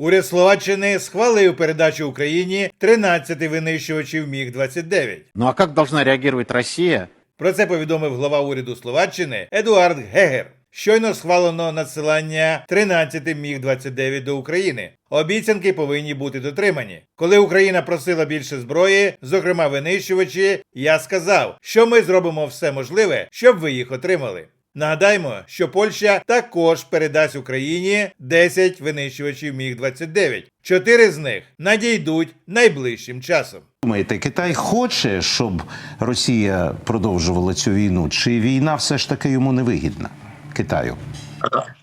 Уряд Словаччини схвалив передачу Україні 13 винищувачів Міг-29. Ну а как должна реагировать Россия? Про це повідомив глава уряду Словаччини Едуард Гегер. Щойно схвалено надсилання 13 Міг-29 до України. Обіцянки повинні бути дотримані. Коли Україна просила більше зброї, зокрема винищувачі, я сказав, що ми зробимо все можливе, щоб ви їх отримали. Нагадаємо, що Польща також передасть Україні 10 винищувачів Міг-29. Чотири з них надійдуть найближчим часом. Думаєте, Китай хоче, щоб Росія продовжувала цю війну, чи війна все ж таки йому не вигідна Китаю?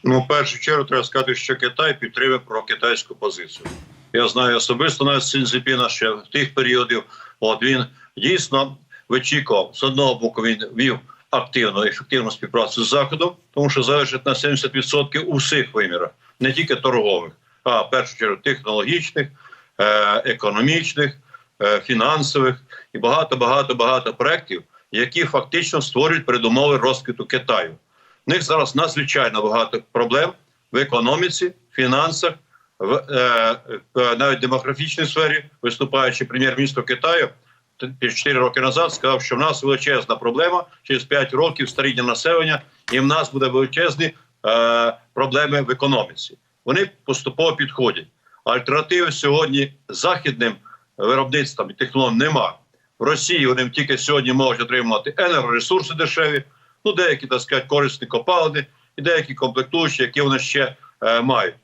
Ну, в першу чергу треба сказати, що Китай підтримує прокитайську позицію. Я знаю особисто навіть Сінзіпіна ще в тих періодів. От він дійсно вичікував з одного боку. Він вів активну ефективну співпрацю з заходом, тому що залежить на 70% у всіх вимірах, не тільки торгових, а в першу чергу технологічних, е, економічних, е, фінансових і багато, багато, багато проєктів, які фактично створюють передумови розквіту Китаю. В них зараз надзвичайно багато проблем в економіці, фінансах, в е, навіть демографічній сфері, виступаючи прем'єр-міністр Китаю. 4 роки назад сказав, що в нас величезна проблема через 5 років старіння населення, і в нас буде величезні е, проблеми в економіці. Вони поступово підходять. Альтернативи сьогодні західним виробництвам і технологіям нема. В Росії вони тільки сьогодні можуть отримати енергоресурси дешеві, ну деякі так сказати, корисні копалини і деякі комплектуючі, які вони ще е, мають.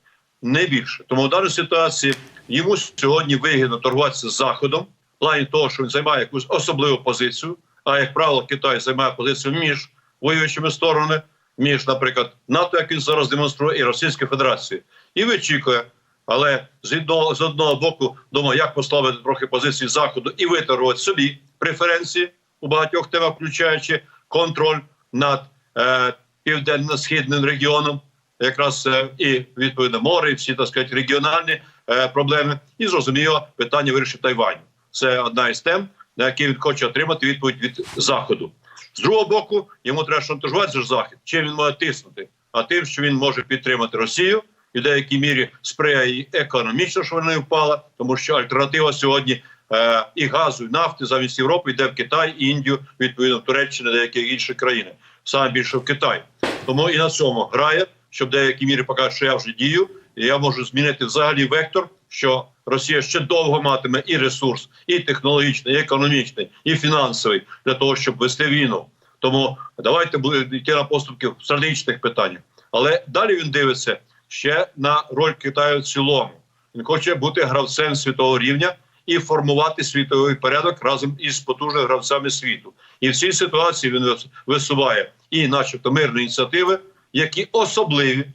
Не більше. Тому в даній ситуації йому сьогодні вигідно торгуватися з Заходом плані того, що він займає якусь особливу позицію. А як правило, Китай займає позицію між воюючими сторонами, між, наприклад, НАТО, як він зараз демонструє, і Російською Федерацією, і вичікує. Але з одного, з одного боку думаю, як послабити трохи позиції заходу і виторгувати собі преференції у багатьох темах, включаючи контроль над е, південно-східним регіоном, якраз е, і відповідно море, і всі так сказати, регіональні е, проблеми, і зрозуміло питання вирішити Тайваню. Це одна із тем, на які він хоче отримати відповідь від заходу. З другого боку, йому треба шантажувати захід. Чим він може тиснути? А тим, що він може підтримати Росію і в деякій мірі сприяє їй економічно, що вона не впала, тому що альтернатива сьогодні е, і газу, і нафти замість Європи йде в Китай, Індію, відповідно в Туреччину, деякі інші країни. Саме більше в Китай. Тому і на цьому грає, щоб в деякій мірі показати, що я вже дію, і я можу змінити взагалі вектор, що Росія ще довго матиме і ресурс, і технологічний, і економічний, і фінансовий для того, щоб вести війну. Тому давайте йти на поступки в стратегічних питаннях. Але далі він дивиться ще на роль Китаю в цілому. Він хоче бути гравцем світового рівня і формувати світовий порядок разом із потужними гравцями світу. І в цій ситуації він вис- висуває і, начебто, мирні ініціативи, які особливі,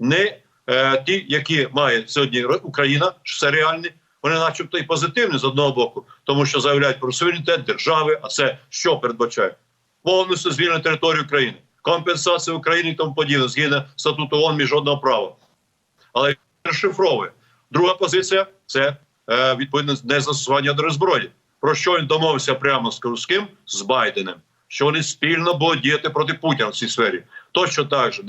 не е, ті, які має сьогодні Україна, що це реальні. Вони, начебто, і позитивні з одного боку, тому що заявляють про суверенітет держави. А це що передбачає? повністю звільнити територію України, компенсація України і тому подібне, згідно статуту ООН міжнародного права. Але розшифровує. Друга позиція це е, відповідно незастосування ядерної зброї. Про що він домовився прямо з ким? З Байденом. Що вони спільно будуть діяти проти Путіна в цій сфері. Точно так же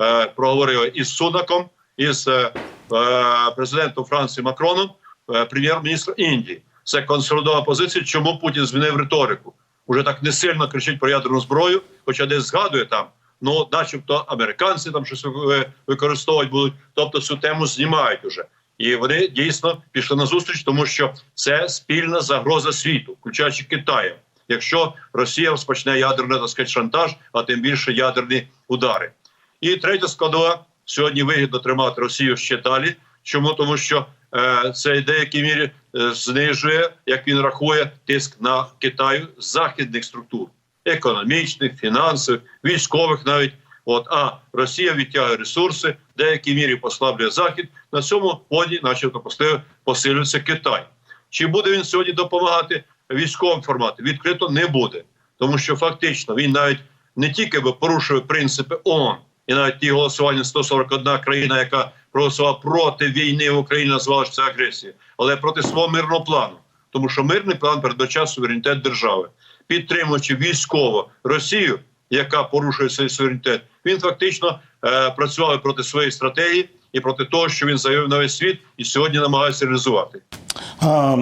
е, проговорили із Сунаком, із е, е, президентом Франції Макроном, е, прем'єр-міністр Індії. Це консолідована позиція. Чому Путін змінив риторику? Уже так не сильно кричить про ядерну зброю, хоча десь згадує там. Ну, начебто, американці там щось використовувати будуть, тобто цю тему знімають уже. І вони дійсно пішли на зустріч, тому що це спільна загроза світу, включаючи Китаю. Якщо Росія розпочне ядерний так сказати, шантаж, а тим більше ядерні удари. І третя складова сьогодні вигідно тримати Росію ще далі. Чому тому, що е, це в деякій мірі е, знижує, як він рахує, тиск на Китаю західних структур економічних, фінансових, військових навіть. От а Росія відтягує ресурси, в деякій мірі послаблює захід. На цьому фоні, начебто, посилюється Китай. Чи буде він сьогодні допомагати військовим форматі? Відкрито не буде, тому що фактично він навіть не тільки порушує принципи ООН, і навіть ті голосування 141 країна, яка проголосувала проти війни в Україні, назвала що це агресія, але проти свого мирного плану, тому що мирний план передбачає суверенітет держави, підтримуючи військово Росію, яка порушує свій суверенітет, він фактично е, працював проти своєї стратегії і проти того, що він заявив на весь світ, і сьогодні намагається реалізувати. А,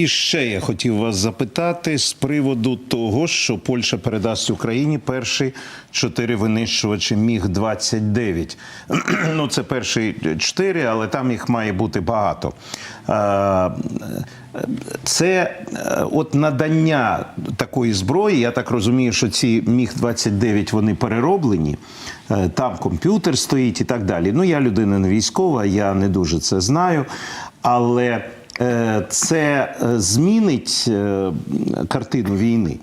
і ще я хотів вас запитати з приводу того, що Польща передасть Україні перші чотири винищувачі Міг 29 Ну, це перші чотири, але там їх має бути багато. Це е, от надання такої зброї. Я так розумію, що ці Міг 29 вони перероблені. Е, Там комп'ютер стоїть і так далі. Ну, я людина не військова, я не дуже це знаю. Але це е, змінить е, картину війни.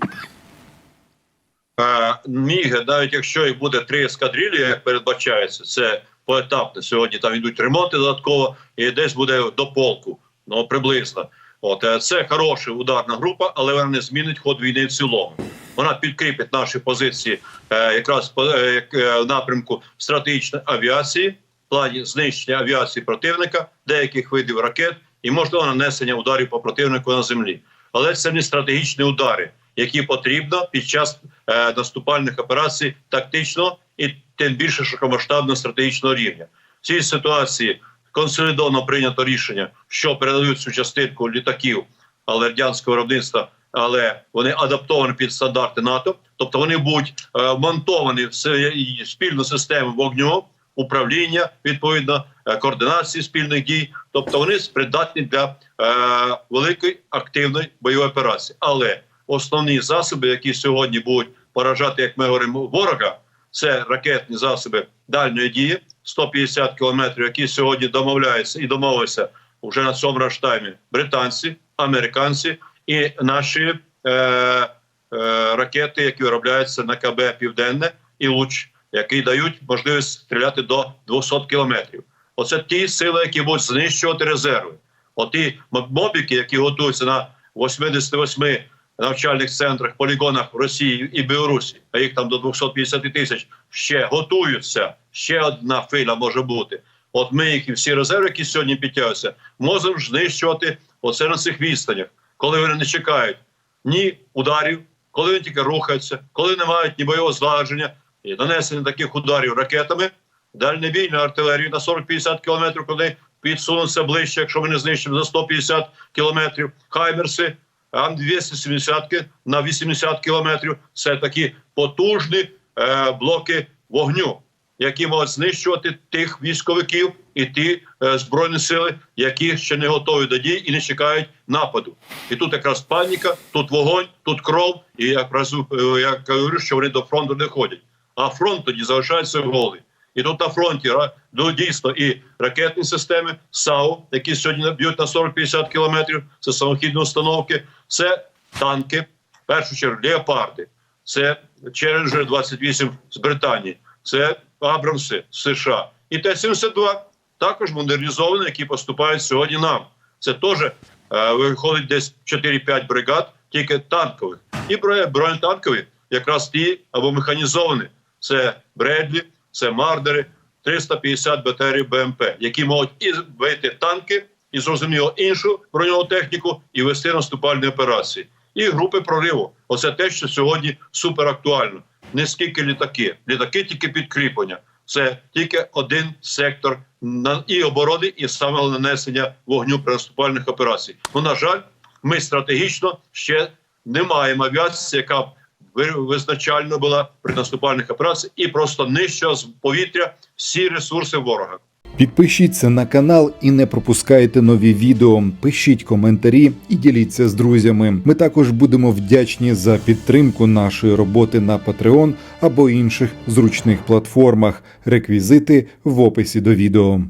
Е, Міги, навіть якщо їх буде три ескадрилі, як передбачається, це поетапно. Сьогодні там йдуть ремонти додатково, і десь буде до полку. Ну приблизно. От е, це хороша ударна група, але вона не змінить ход війни в цілому. Вона підкріпить наші позиції е, якраз по е, е, напрямку стратегічної авіації, в плані знищення авіації противника, деяких видів ракет і можливо нанесення ударів по противнику на землі. Але це не стратегічні удари, які потрібно під час е, наступальних операцій тактично і тим більше широкомасштабно стратегічного рівня. В цій ситуації консолідовано прийнято рішення, що передають цю частинку літаків, але радянського виробництва, але вони адаптовані під стандарти НАТО, тобто вони будуть е, монтовані в спільну систему вогню, управління відповідно е, координації спільних дій, тобто вони придатні для е, великої активної бойової операції. Але основні засоби, які сьогодні будуть поражати, як ми говоримо, ворога, це ракетні засоби дальньої дії 150 кілометрів, які сьогодні домовляються і домовилися вже на цьому раштаймі британці, американці і наші е, е, ракети, які виробляються на КБ Південне і Луч, які дають можливість стріляти до 200 кілометрів. Оце ті сили, які будуть знищувати резерви. Оті мобіки, які готуються на 88 навчальних центрах, полігонах в Росії і Білорусі, а їх там до 250 тисяч ще готуються. Ще одна хвиля може бути. От ми їх і всі резерви, які сьогодні підтягуються, можемо знищувати оце на цих відстанях, коли вони не чекають ні ударів, коли вони тільки рухаються, коли не мають ні бойового злагодження, і нанесення таких ударів ракетами, дальнобійну артилерію на 40-50 кілометрів, коли підсунуться ближче, якщо ми не знищимо за 150 кілометрів, хаймерси, ан 270 на 80 кілометрів. Це такі потужні е, блоки вогню, які можуть знищувати тих військовиків і ті е, збройні сили, які ще не готові до дій і не чекають нападу. І тут якраз паніка, тут вогонь, тут кров. І якраз е, я говорю, що вони до фронту не ходять. А фронт тоді залишається голий. І тут на фронті ну, дійсно і ракетні системи САУ, які сьогодні б'ють на 40-50 кілометрів, це самохідні установки, це танки, в першу чергу леопарди, це Challenger 28 з Британії, це Абрамси з США. І Т-72 також модернізовані, які поступають сьогодні нам. Це теж е, виходить десь 4-5 бригад, тільки танкових. І бронетанкові якраз ті або механізовані. Це Бредлі, це Мардери, 350 БТРів БМП, які можуть і бити танки, і зрозуміло іншу броньову техніку, і вести наступальні операції. І групи прориву. Оце те, що сьогодні супер актуально. Не скільки літаки, літаки тільки підкріплення. Це тільки один сектор і оборони, і саме нанесення вогню при наступальних операцій. Ну на жаль, ми стратегічно ще не маємо авіації, яка б визначально була при наступальних операціях і просто нищила з повітря всі ресурси ворога. Підпишіться на канал і не пропускайте нові відео. Пишіть коментарі і діліться з друзями. Ми також будемо вдячні за підтримку нашої роботи на Patreon або інших зручних платформах. Реквізити в описі до відео.